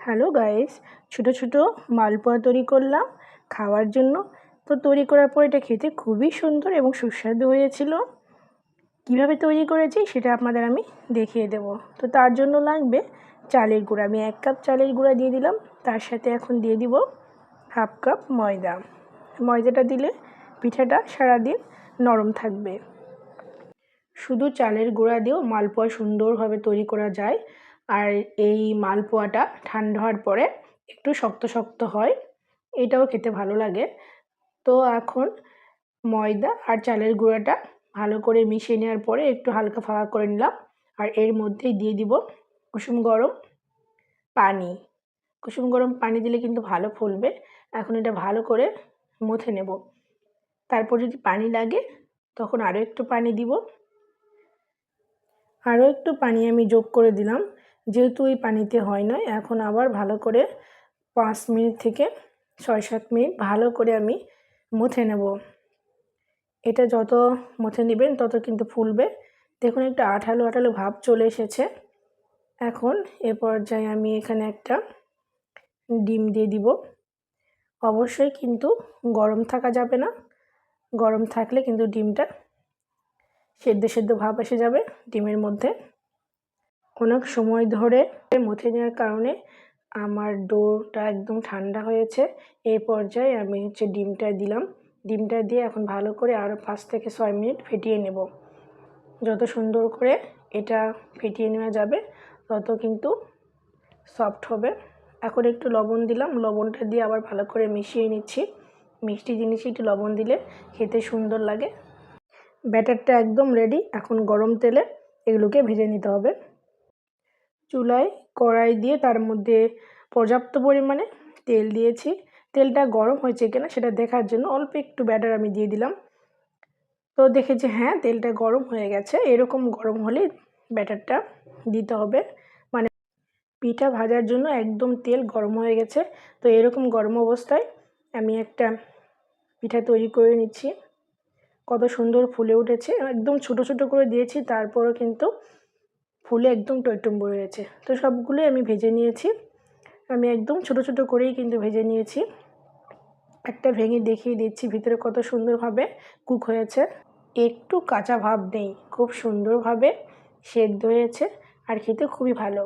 Hello guys, ছোট ছোট মালপোয়া তৈরি করলাম খাওয়ার জন্য। তো তৈরি করার পর এটা খেতে খুবই সুন্দর এবং সুস্বাদু হয়েছিল। কীভাবে তৈরি করেছি সেটা আপনাদের আমি দেখিয়ে দেব। তো তার জন্য লাগবে চালের গুঁড়া। আমি এক কাপ চালের গুঁড়া দিয়ে দিলাম, তার সাথে এখন দিয়ে দিব হাফ কাপ ময়দা। ময়দাটা দিলে পিঠাটা সারাদিন নরম থাকবে। শুধু চালের গুঁড়া দিয়েও মালপোয়া সুন্দরভাবে তৈরি করা যায়। আর এই মালপোয়াটা ঠান্ডা হওয়ার পরে একটু শক্ত শক্ত হয়। এটাও খেতে ভালো লাগে। তো এখন ময়দা আর চালের গুঁড়াটা ভালো করে মিশিয়ে নেওয়ার পরে একটু হালকা ফাঁকা করে নিলাম। আর এর মধ্যেই দিয়ে দিব কুসুম গরম পানি। কুসুম গরম পানি দিলে কিন্তু ভালো ফুলবে। এখন এটা ভালো করে মুথে নেব। তারপর যদি পানি লাগে তখন আরও একটু পানি দিব। আরও একটু পানি আমি যোগ করে দিলাম। যেহেতু এই পানিতে হয় না, এখন আবার ভালো করে পাঁচ মিনিট থেকে ছয় সাত মিনিট ভালো করে আমি মুথে নেব। এটা যত মুথে নেবেন তত কিন্তু ফুলবে। দেখুন একটা আঠালো আঠালো ভাব চলে এসেছে। এখন এ পর্যায়ে আমি এখানে একটা ডিম দিয়ে দিব। অবশ্যই কিন্তু গরম থাকা যাবে না। গরম থাকলে কিন্তু ডিমটা সেদ্ধ সেদ্ধ ভাব এসে যাবে ডিমের মধ্যে। অনেক সময় ধরে মুথে নেওয়ার কারণে আমার ডোটা একদম ঠান্ডা হয়েছে। এই পর্যায়ে আমি হচ্ছে ডিমটা দিলাম। ডিমটা দিয়ে এখন ভালো করে আরও পাঁচ থেকে ছয় মিনিট ফেটিয়ে নেব। যত সুন্দর করে এটা ফেটিয়ে নেওয়া যাবে, তত কিন্তু সফট হবে। এখন একটু লবণ দিলাম। লবণটা দিয়ে আবার ভালো করে মিশিয়ে নিচ্ছি। মিষ্টি জিনিসে একটু লবণ দিলে খেতে সুন্দর লাগে। ব্যাটারটা একদম রেডি এখন গরম তেলে এগুলোকে ভেজে নিতে হবে। চুলায় কড়াই দিয়ে তার মধ্যে পর্যাপ্ত পরিমাণে তেল দিয়েছি। তেলটা গরম হয়েছে কিনা সেটা দেখার জন্য অল্প একটু ব্যাটার আমি দিয়ে দিলাম। তো দেখেছি হ্যাঁ তেলটা গরম হয়ে গেছে। এরকম গরম হলে ব্যাটারটা দিতে হবে। মানে পিঠা ভাজার জন্য একদম তেল গরম হয়ে গেছে। তো এরকম গরম অবস্থায় আমি একটা পিঠা তৈরি করে নিচ্ছি। কত সুন্দর ফুলে উঠেছে। একদম ছোট ছোট করে দিয়েছি, তারপরও কিন্তু ফুলে একদম টইটুম্ব রয়েছে। তো সবগুলোই আমি ভেজে নিয়েছি। আমি একদম ছোট ছোট করেই কিন্তু ভেজে নিয়েছি। একটা ভেঙে দেখিয়ে দিচ্ছি ভিতরে কত সুন্দরভাবে কুক হয়েছে। একটু কাঁচা ভাব নেই, খুব সুন্দরভাবে সেদ্ধ হয়েছে আর খেতে খুবই ভালো।